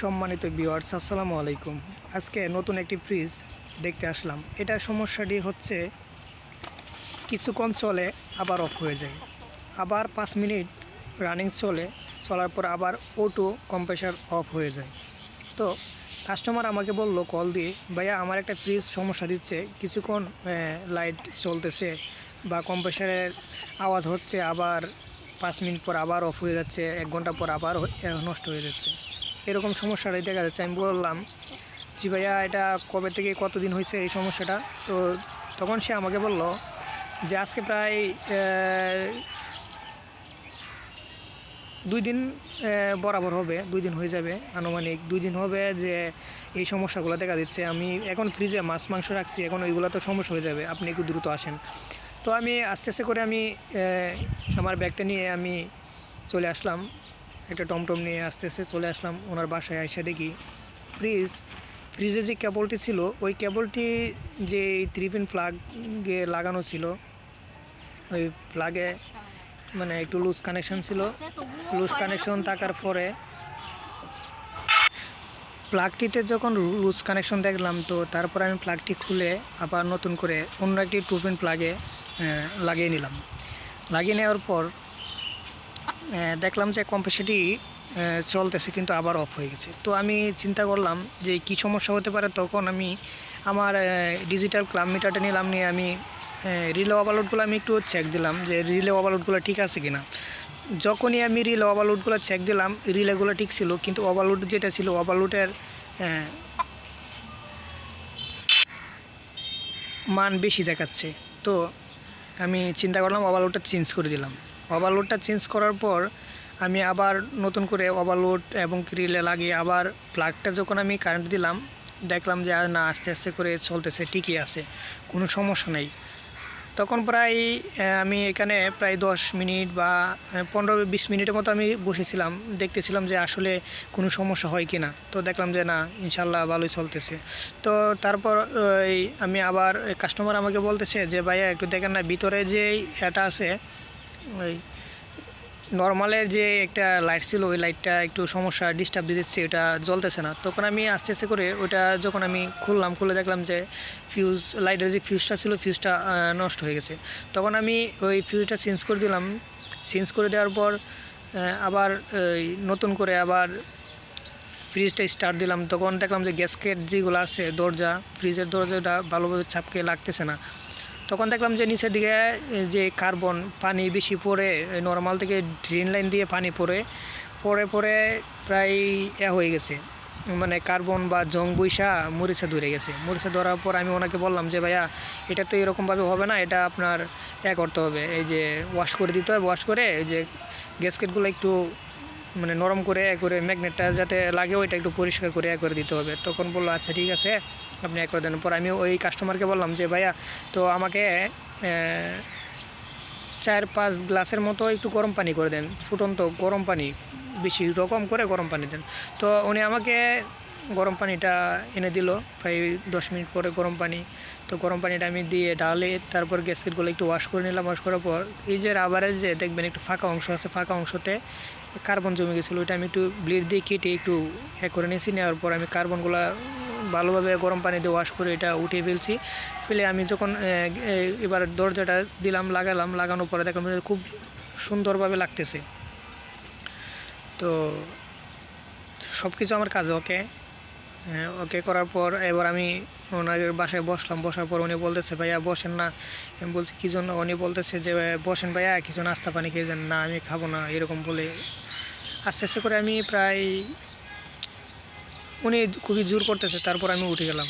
সম্মানিত ভিউয়ার্স আসসালামু আলাইকুম। আজকে নতুন একটি ফ্রিজ দেখতে আসলাম। এটা সমস্যাটি হচ্ছে কিছুক্ষণ চলে আবার অফ হয়ে যায়। আবার পাঁচ মিনিট রানিং চলে, চলার পর আবার অটো কম্প্রেসার অফ হয়ে যায়। তো কাস্টমার আমাকে বলল কল দিয়ে ভাইয়া আমার একটা ফ্রিজ সমস্যা দিচ্ছে। কিছুক্ষণ লাইট চলতেছে বা কম্প্রেসারের আওয়াজ হচ্ছে, আবার পাঁচ মিনিট পর আবার অফ হয়ে যাচ্ছে, এক ঘণ্টা পর আবার নষ্ট হয়ে যাচ্ছে। এরকম সমস্যাটাই দেখা যাচ্ছে, আমি বললাম জি ভাইয়া, এটা কবে থেকে, কতদিন হয়েছে এই সমস্যাটা? তো তখন সে আমাকে বলল যে আজকে প্রায় দুই দিন বরাবর হবে, দুই দিন হয়ে যাবে আনুমানিক। দুই দিন হবে যে এই সমস্যাগুলো দেখা দিচ্ছে। আমি এখন ফ্রিজে মাছ, মাংস রাখছি, এখন ওইগুলো তো সমস্যা হয়ে যাবে, আপনি একটু দ্রুত আসেন। তো আমি আস্তে আস্তে করে আমি আমার ব্যাগটা নিয়ে আমি চলে আসলাম। একটা টমটম নিয়ে আস্তে আস্তে চলে আসলাম ওনার বাসায় এসে দেখি। ফ্রিজ ফ্রিজে যে কেবলটি ছিল, ওই কেবলটি যে থ্রি পিন প্লাগে লাগানো ছিল, ওই প্লাগে মানে একটু লুজ কানেকশন ছিল। লুজ কানেকশন থাকার পরে প্লাগটিতে যখন লুজ কানেকশন দেখলাম, তো তারপর আমি প্লাগটি খুলে আবার নতুন করে অন্য একটি টু পিন প্লাগে লাগিয়ে নিলাম। লাগিয়ে নেওয়ার পর দেখলাম যে কম্প্রেসারটি চলতেছে কিন্তু আবার অফ হয়ে গেছে। তো আমি চিন্তা করলাম যে কী সমস্যা হতে পারে, তখন আমি আমার ডিজিটাল ক্লাব মিটারটা নিলাম, নিয়ে আমি রিলে ওভারলোডগুলো আমি একটু চেক দিলাম যে রিলে ওভারলোডগুলো ঠিক আছে কি না যখনই আমি রিলে ওভারলোডগুলো চেক দিলাম রিলেগুলো ঠিক ছিল, কিন্তু ওভারলোড যেটা ছিল ওভারলোডের মান বেশি দেখাচ্ছে। তো আমি চিন্তা করলাম ওভারলোডটা চেঞ্জ করে দিলাম। ওভারলোডটা চেঞ্জ করার পর আমি আবার নতুন করে ওভারলোড এবং রিলে লাগিয়ে আবার প্লাগটা যখন আমি কারেন্ট দিলাম, দেখলাম যে না, আস্তে আস্তে করে চলতেছে, ঠিকই আছে, কোনো সমস্যা নেই। তখন প্রায় আমি এখানে প্রায় দশ মিনিট বা পনেরো বিশ মিনিটের মতো আমি বসেছিলাম, দেখতেছিলাম যে, আসলে কোনো সমস্যা হয় কি না তো দেখলাম যে, না ইনশাল্লাহ ভালোই চলতেছে। তো তারপর আমি আবার কাস্টমার আমাকে বলতেছে যে, ভাইয়া, একটু দেখেন না, ভিতরে যে, এটা আছে ওই নর্মালের যে একটা লাইট ছিল, ওই লাইটটা একটু সমস্যা ডিস্টার্ব দিচ্ছে, ওটা জ্বলতেছে না। তখন আমি আস্তে আস্তে করে ওটা যখন আমি খুললাম, খুলে দেখলাম যে ফিউজ লাইটের যে ফিউজটা ছিল ফিউজটা নষ্ট হয়ে গেছে। তখন আমি ওই ফিউজটা চেঞ্জ করে দিলাম। চেঞ্জ করে দেওয়ার পর আবার নতুন করে আবার ফ্রিজটা স্টার্ট দিলাম। তখন দেখলাম যে গ্যাসকেট যেগুলো আছে, দরজা ফ্রিজের দরজাটা ভালোভাবে ছাপকে লাগতেছে না। তখন দেখলাম যে নিচের দিকে যে কার্বন পানি বেশি পড়ে নর্মাল থেকে ড্রেন লাইন দিয়ে পানি পড়ে পরে পরে প্রায় এ হয়ে গেছে। মানে কার্বন বা জং বৈশা মরিচা ধরে গেছে। মরিচা ধরার পর আমি ওনাকে বললাম যে, ভাইয়া, এটা তো এরকমভাবে হবে না, এটা আপনার এ করতে হবে। এই যে ওয়াশ করে দিতে হবে ওয়াশ করে এই যে গ্যাসকেটগুলো একটু মানে নরম করে করে ম্যাগনেটটা যাতে লাগে, ওইটা একটু পরিষ্কার করে করে দিতে হবে। তখন বলল আচ্ছা ঠিক আছে, আপনি এক করে দেন। পর আমি ওই কাস্টমারকে বললাম যে, ভাইয়া, তো আমাকে চার পাঁচ গ্লাসের মতো একটু গরম পানি করে দেন। ফুটন্ত গরম পানি, বেশি রকম করে গরম পানি দেন। তো উনি আমাকে গরম পানিটা এনে দিল, প্রায় দশ মিনিট পরে গরম পানি। তো গরম পানিটা আমি দিয়ে ডালে তারপর গ্যাসকেটগুলো একটু ওয়াশ করে নিলাম। ওয়াশ করার পর এই যে রাবারের যে দেখবেন একটু ফাঁকা অংশ আছে, ফাঁকা অংশতে কার্বন জমে গেছিল, ওইটা আমি একটু ব্লেড দিয়ে কেটে একটু এ করে নিয়েছি। নেওয়ার পর আমি কার্বনগুলো ভালোভাবে গরম পানি দিয়ে ওয়াশ করে এটা উঠিয়ে ফেলছি। ফেলে আমি যখন এবার দরজাটা দিলাম, লাগালাম, লাগানোর পরে দেখলাম খুব সুন্দরভাবে লাগতেছে। তো সব কিছু আমার কাজ ওকে। ওকে করার পর এবার আমি ওনার বাসায় বসলাম। বসার পর উনি বলতেছে, ভাইয়া, বসেন না। আমি বলছি, কী জন্য? উনি বলতেছে যে, বসেন ভাইয়া, কিছু নাস্তা পানি খেয়ে যান। না, আমি খাব না, এরকম বলে আস্তে আস্তে করে আমি প্রায় উনি খুবই জোর করতেছে, তারপর আমি উঠে গেলাম।